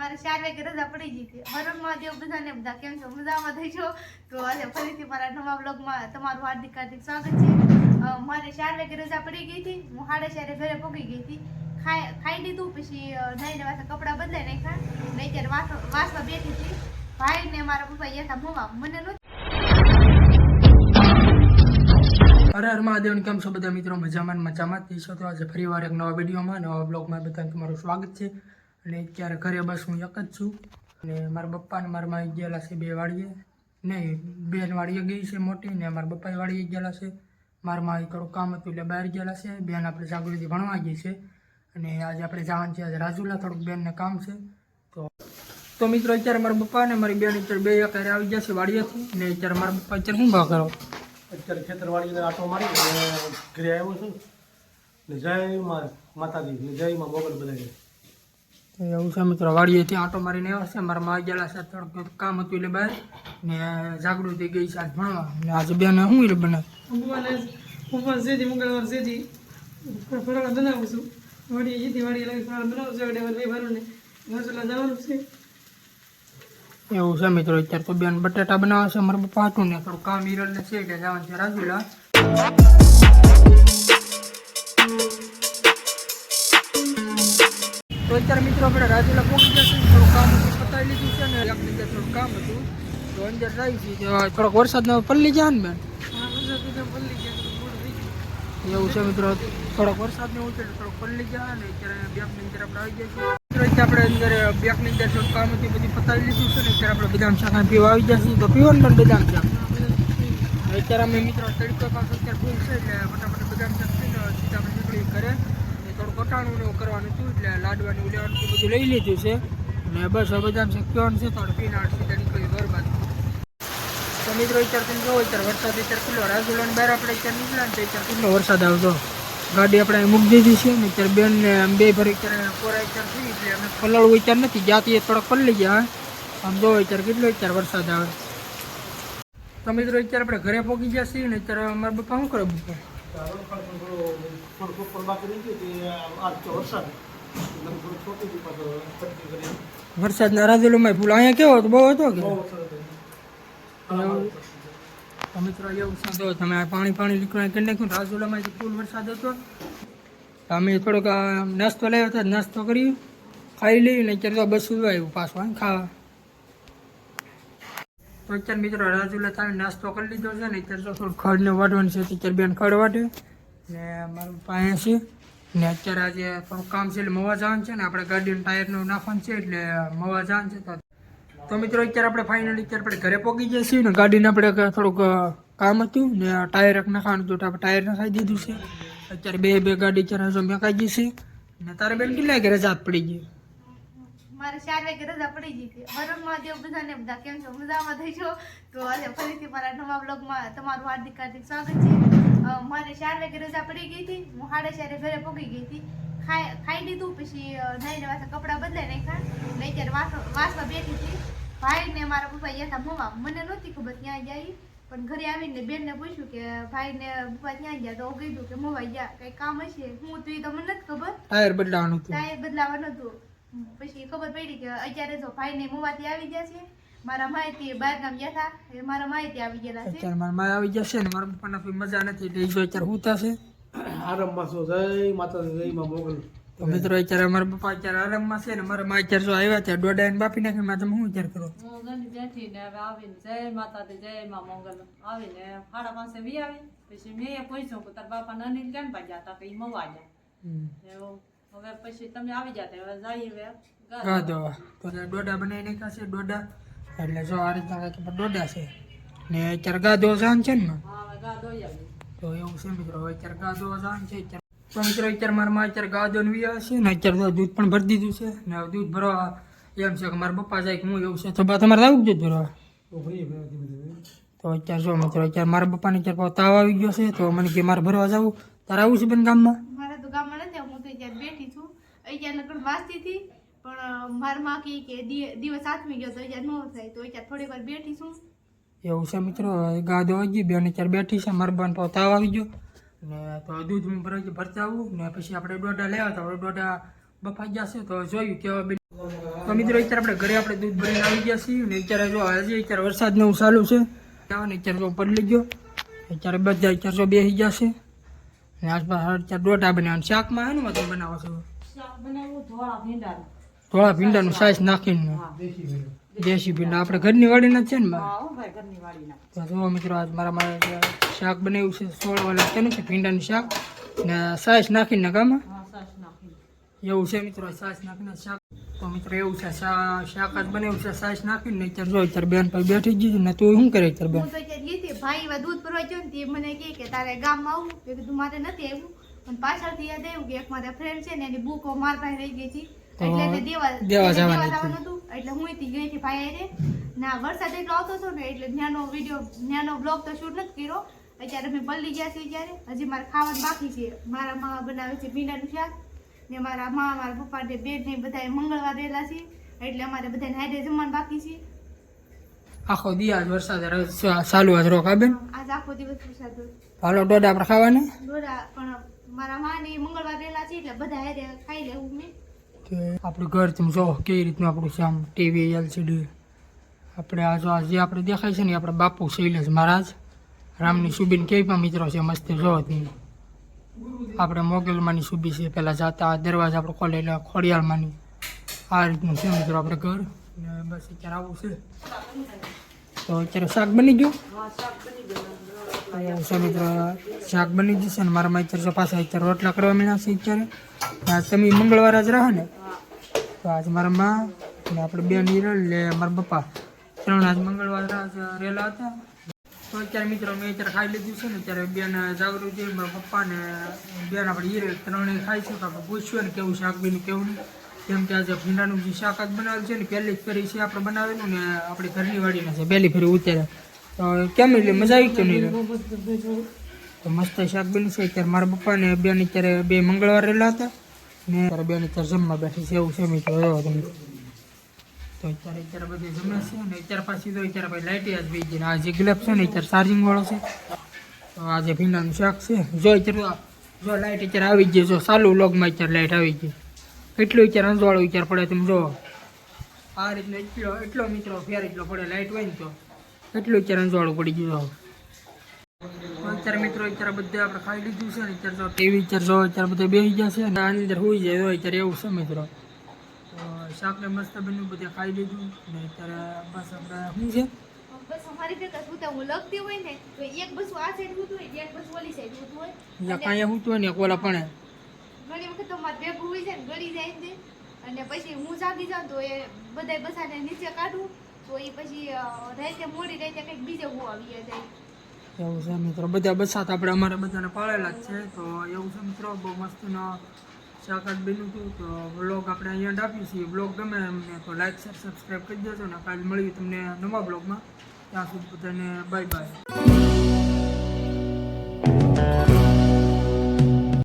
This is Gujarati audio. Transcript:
મારે ચાર વાગે રજા પડી ગઈ હતી. હરણ મહાદેવ બધાને બધા કેમ છો? મજામાં થઈ છો? તો આજે ફરીથી મારા નવા બ્લોગમાં તમારું હાર્દિક હાર્દિક સ્વાગત છે. મારે ચાર વાગે રજા પડી ગઈ હતી. હું સાડા ચારે ઘરે પહોંચી ગઈ હતી. ખાઈ ખાઈ લીધું, પછી નાઈને વાસણ કપડાં બદલાઈ નાખ્યા. ને અત્યારે વાસણ વાસવા બેઠી હતી. ભાઈ ને મારા પપ્પા હતા મોવા. મને હર હર મહાદેવ કેમ છો બધા મિત્રો? મજામાં મજામાં જ છો? તો આજે ફરીવાર એક નવા વિડીયોમાં, નવા બ્લોગમાં બધા તમારું સ્વાગત છે. અને અત્યારે ઘરે બસ હું એક જ છું. અને મારા પપ્પા અને મારા માઈ ગયેલા છે, બે વાડીએ નહીં, બેન વાળીએ ગઈ છે મોટી ને મારા પપ્પાએ વાળીએ ગયેલા છે. મારા માઈ થોડું કામ હતું એટલે બહાર ગયેલા છે. બેન આપણે જાગૃતિ ભણવા ગઈ છે. અને આજે આપણે જવાનું છે, આજે રાજુલા થોડુંક બેનને કામ છે. તો તો મિત્રો અત્યારે મારા પપ્પા ને મારી બેન અત્યારે બે અત્યારે આવી ગયા છે વાડીએથી. ને અત્યારે મારા પપ્પા અત્યારે શું ભાવ કરો? અત્યારે ખેતરવાડીને આટો મારી અને ઘરે આવ્યો છું. ને જય માતાજી, ને જય માં મોગલ બધાને તો એવું છે મિત્રો વાડીએથી આંટો મારીને આવ્યા છે. મારા માં ગયેલા છે થોડુંક કામ હતું એટલે બહાર ને જાગૃતિ ગઈ છે આજ ભણવા. ને આજે બેને હું એટલે બને ભગવાને ઉપવાસ છે મંગળવાર છે જી ફરાળ બનાવું છું. વાડીએ જેથી વાડીએ લાવી ફરાળ બનાવું છું. એટલે લઈ ભરું રસોલા જવાનું છે. એવું છે મિત્રો અત્યારે તો બેન બટેટા બનાવે છે. મારા પપ્પા હતું ને થોડું કામ હિરલ છે એટલે જવાનું છે રાજુલા. તો અત્યારે મિત્રો આપણે રાજુલા પહોંચી જશે થોડું કામ હતું પતાવી લીધું છે ને એક જગ્યાએ થોડું કામ હતું. તો અંદર જાય છે. થોડોક વરસાદનો પલ્લી જાય ને બેન? ગયા ગયું. એવું છે મિત્રો. થોડોક વરસાદ ને ઉતરે થોડોક પલ્લી ગયા ને અત્યારે બેકની અંદર આપણે આવી ગયા છીએ. મિત્રો અત્યારે આપણે અંદર બેકની અંદર થોડું કામ હતું બધું પતાવી લીધું છે ને અત્યારે આપણે બદામ શાક પીવા આવી ગયા છીએ. તો પીવાનું પણ બદામ શાક. અત્યારે અમે મિત્રો તડકો પાસે અત્યારે ફૂલ છે એટલે ફટાફટ બદામ શાક પીને સીધા આપણે નીકળી ઘરે. ને કટાણું ને કરવાનું હતું એટલે લાડવાનું લેવાનું બધું લઈ લીધું છે. ને બસ હવે જાણ શાક પીવાનું છે તો પીને આપણે સીધા નીકળી ઘર બાજુ તો મિત્રો અત્યારે તમે જોવો અત્યારે વરસાદ અત્યારે કેટલો રાજુલાની બહાર આપણે અત્યારે નીકળ્યા ને અત્યારે કેટલો વરસાદ આવતો. ગાડી આપણે મૂકી દીધી છે ને અત્યારે બેન ને આમ બે ભરી અત્યારે કોરા અત્યારે થઈ એટલે અમે પલળવું અત્યારે નથી જાતી એ થોડાક પલળી ગયા આમ જોવો અત્યારે કેટલો અત્યારે વરસાદ આવે. તો મિત્રો અત્યારે આપણે ઘરે પહોંચી ગયા છીએ ને અત્યારે અમારા બપા શું કરે બપોર? થોડું થોડું વરસાદ એટલે થોડું પટકી કરી વરસાદના રાજુલામાં ફૂલ. અહીંયા કેવો હતો? બહુ હતો કે? વરસાદ મિત્રો એવું તમે પાણી પાણી નીકળવા કરી નાખ્યું. રાજુલામાં ફૂલ વરસાદ હતો, અમે થોડોક નાસ્તો લાવ્યો હતો. નાસ્તો કરી ખાઈ લઈ ને અત્યારે તો બસ સુધવા આવ્યું પાછું ખાવા. તો અત્યારે મિત્રો રાજુલા તમે નાસ્તો કરી લીધો છે ને અત્યારે તો થોડું ખડને ને છે, અત્યારે બેન ખડ વાટે ને મારું પાસે છે ને અત્યારે આજે થોડું કામ છે એટલે મવા જવાનું છે ને, આપણે ગાડીનું ટાયરનું નાખવાનું છે એટલે મવા જવાનું છે. તો મિત્રો અત્યારે આપણે ફાઇનલી અત્યારે આપણે ઘરે પહોંચી જઈએ છીએ ને, ગાડીને આપણે થોડુંક કામ હતું ને, ટાયર નાખવાનું હતું આપણે ટાયર નખાઈ દીધું છે. અત્યારે બે બે ગાડી અત્યારે હજુ મેકાઈ છે. ને તારે બેન કેટલા ઘરે જાત પડી ગઈ? મારે ચાર વાગે રજા પડી ગઈ હતી. હરણ મહાદેવ બધાને બધા કેમ છો? મજામાં થઈ છો? તો આજે ફરીથી મારા નવા બ્લોગમાં તમારું હાર્દિક હાર્દિક સ્વાગત છે. મારે ચાર વાગે રજા પડી ગઈ હતી. હું સાડા ચારે ઘરે પગી ગઈ હતી. ખાઈ ખાઈ લીધું પછી નહીં વાસણ કપડાં બદલાઈ નાખ્યા. ને અત્યારે વાસો વાસમાં બેઠી હતી. ભાઈ ને મારા પપ્પા ગયા હતા મોવા. મને નહોતી ખબર ત્યાં જાય પણ ઘરે આવીને બેનને પૂછ્યું કે ભાઈ ને પપ્પા ત્યાં ગયા? તો કીધું કે મોવા ગયા. કઈ કામ હશે? હું તો એ તો મને નથી ખબર. ટાયર બદલાવાનું હતું. ટાયર બદલાવાનું હતું. પછી ખબર પડી કે અત્યારે તો ભાઈ ને મોવાથી આવી ગયા છે. મારા માહિતી બહાર ગામ ગયા હતા એ મારા માહિતી આવી ગયેલા છે. અત્યારે મારા માય આવી જશે ને મારા પપ્પાને કોઈ મજા નથી એટલે એ જો અત્યારે હુતા છે આરામમાં છો? જય માતાજી જય માં મોગલ. તો મિત્રો અત્યારે મારા પપ્પા અત્યારે આરામમાં છે ને મારા મા અત્યારે જો આવ્યા ત્યાં દોડા એને બાપી નાખી માં તમે શું વિચાર કરો? હું ઘણી બેઠી ને હવે આવીને જય માતાજી જય માં મંગલ. આવીને સાડા પાંચે વી આવી પછી મેં એ પૂછ્યું કે તાર બાપા નાની કેમ ભાગ્યા હતા કે ઈ મવા ગયા. એવું. હવે પછી તમે આવી જાતા હવે જઈએ હવે. ગા દોવા તો અત્યારે દોડા બનાવી નાખ્યા છે દોડા એટલે જો આ રીતના કંઈક દોડા છે. ને અત્યારે ગા દો જાન છે ને? હા હવે આવી તો એવું છે મિત્રો હવે અત્યારે ગા દો જાન છે તો મિત્રો અત્યારે મારા માં અત્યારે ગા દોન વ્યા છે ને અત્યારે દૂધ પણ ભરી દીધું છે. ને હવે દૂધ ભરવા એમ છે કે મારા પપ્પા જાય કે હું એવું છે. તો બા તમારે આવું દૂધ ભરવા? તો અત્યારે જો મિત્રો અત્યારે મારા પપ્પાને અત્યારે પાછો તાવ આવી ગયો છે તો મને કે મારે ભરવા જવું. તારે આવું છે બેન ગામમાં? અત્યારે બેઠી છું. અત્યારે નકર વાંચતી હતી, પણ મારા માં કહે કે દિવસ આથમી ગયો તો અત્યારે ન થાય, તો અત્યારે થોડી વાર બેઠી છું. એવું છે મિત્રો ગાદો આવી ગયો બેન અત્યારે બેઠી છે, મારા બાન તાવ આવી ગયો. ને તો દૂધ હું ભરવા ભરતા આવું ને પછી આપણે દોઢા લેવા તો દોડા બફાઈ જશે તો જોયું, કેવા બે તો મિત્રો, અત્યારે આપણે ઘરે આપણે દૂધ ભરીને આવી ગયા છીએ, ને અત્યારે જો હજી અત્યારે વરસાદ ને એવું ચાલુ છે, ને અત્યારે જો પડી ગયો, અત્યારે બધા અત્યારે જો બેસી છે. ને આસપાસ ડોટા બનાવવાનું શાકમાં એનું મતલબ બનાવો છો? ધોળા ભીંડાનું. સાઈઝ નાખીને. દેશી ભીંડા. આપણે ઘરની વાડીના જ છે ને તો જુઓ મિત્રો આજ મારા મારા શાક બનાવ્યું છે સોળ વાળા તેનું છે ભીંડાનું શાક. ને સાઈઝ નાખીને ગામાં એવું છે મિત્રો સાસ નાખીને શાક. તો મિત્રો એવું છે શાક જ બનાવ્યું છે સાસ નાખીને અત્યારે જો અત્યારે બેન પર બેઠી ગઈ ને તું શું કરે અત્યારે બેન? ભાઈ એવા દૂધ ભરવા ગયો ને તે મને કહે કે તારે ગામમાં આવું. મેં કીધું મારે નથી આવ્યું. પણ પાછળથી યાદ આવ્યું કે એક મારા ફ્રેન્ડ છે ને એની બુકો માર પાસે રહી ગઈ હતી. એટલે એને દેવા જવાની હતી. એટલે હું અહીંથી ગઈ હતી ભાઈ હારે. ના વરસાદ એટલો આવતો હતો ને એટલે ત્યાંનો વીડિયો ત્યાંનો બ્લોગ તો શૂટ નથી કર્યો. અત્યારે અમે પલ્લી ગયા છીએ ત્યારે. હજી મારે ખાવાનું બાકી છે. મારા મા બનાવે છે ભીંડાનું શાક. ને મારા મા મારા પપ્પા ને બેન ને બધા મંગળવાર રહેલા છે એટલે અમારે બધાને હારે જમવાનું બાકી છે. આખો દિયા જ વરસાદ ચાલુ આજ રોકા બેન? આજ આખો દિવસ વરસાદ હતો. હાલો દોડા આપણે ખાવાને? દોરા પણ મારા માં મંગળવાર રહેલા છે એટલે બધા હારે ખાઈ લેવું મેં. કે આપણું ઘર તમે જો કેવી રીતનું આપણું છે આમ ટીવી એલસીડી આપણે આ જો આ જે આપણે દેખાય છે ને આપણે બાપુ શૈલેષ મહારાજ રામની સુબીન કેવી પણ મિત્રો છે મસ્ત જો આપણે મોગલમાંની સુબી છે પહેલાં જાતા દરવાજા આપણે ખોલેલા ખોડિયાલમાંની. આ રીતનું છે મિત્રો આપણે ઘર. ને બસ અત્યારે આવું છે તો અત્યારે શાક બની ગયું છે મિત્રો શાક બની જશે ને મારા અત્યારે પાછા અત્યારે રોટલા કરવા મળ્યા છે અત્યારે આજ તમે મંગળવાર જ રહો ને તો આજ મારા માં અને આપણે બેન હિરલ લે મારા પપ્પા ત્રણ આજ મંગળવાર રહેલા હતા તો અત્યારે મિત્રો મેં અત્યારે ખાઈ લીધું છે ને અત્યારે બેન જાગૃતિ મારા પપ્પા ને બેન આપણે હીરે ત્રણેય ખાઈ છે તો આપણે પૂછ્યું ને કેવું શાક બન્યું કેવું નહીં કેમ કે આજે ભીંડાનું જે શાક આજ બનાવેલું છે ને, પહેલી જ ફેરી છે આપણે બનાવેલું ને આપણી ઘરની વાડીના છે, પહેલી ફેરી ઉતારે. તો કેમ એટલે મજા આવી કે નહીં? મસ્ત શાક બની છે અત્યારે મારા પપ્પા ને બેન અત્યારે બે મંગળવાર રહેલા હતા ને અત્યારે બેન અત્યારે જમવા બેઠી છે, એવું છે મિત્રો તો અત્યારે અત્યારે બધે જમે છે ને, અત્યારે પાછી તો અત્યારે ભાઈ લાઇટી જ બી ગઈ આ જે ગ્લેપ છે ને, અત્યારે ચાર્જિંગ વાળો છે. તો આજે ભીંડાનું શાક છે, જો અત્યારે જો લાઇટ અત્યારે આવી ગઈ જો ચાલુ લોગમાં અત્યારે લાઇટ આવી ગઈ. એટલું વિચાર અંજવાળું વિચાર પડે તમે જો આ રીતનો એટલો એટલો મિત્રો ફેર એટલો પડે લાઇટ હોય ને તો. એટલું વિચાર અંજવાળું પડી ગયું અત્યારે મિત્રો અત્યારે બધે આપણે ખાઈ લીધું છે ને અત્યારે તો ટીવી અત્યારે જો અત્યારે બધા બેસી ગયા છે ને આની અંદર હોઈ જાય અત્યારે એવું છે મિત્રો. તો શાકને મસ્ત બન્યું બધે ખાઈ લીધું ને અત્યારે બસ આપણે શું છે? બસ અમારી ભેગા સુતા હું લખતી હોય ને તો એક બસ આ સાઈડ હોતું હોય એક બસ ઓલી સાઈડ હોતું હોય. કાંઈ શું હોય ને કોલા પણ. ઘણી વખત તો મારે ભેગું હોય છે ને ગળી જાય છે. અને પછી હું જાગી જાઉં તો એ બધા બસાને નીચે કાઢું. તો એ પછી રાતે મોડી રાતે કંઈક બીજે હું આવી જાય. એવું છે મિત્રો. બધા બસાત આપણે અમારે બધાને પાળેલા જ છે. તો એવું છે મિત્રો, બહુ મસ્તનો શાકાત બન્યું હતું. તો બ્લોગ આપણે અહીંયા આપ્યું છીએ બ્લોગ ગમે એમને તો લાઈક શેર સબસ્ક્રાઈબ કરી દેજો ને કાલ મળીએ તમને નવા બ્લોગમાં ત્યાં સુધી બધાને બાય બાય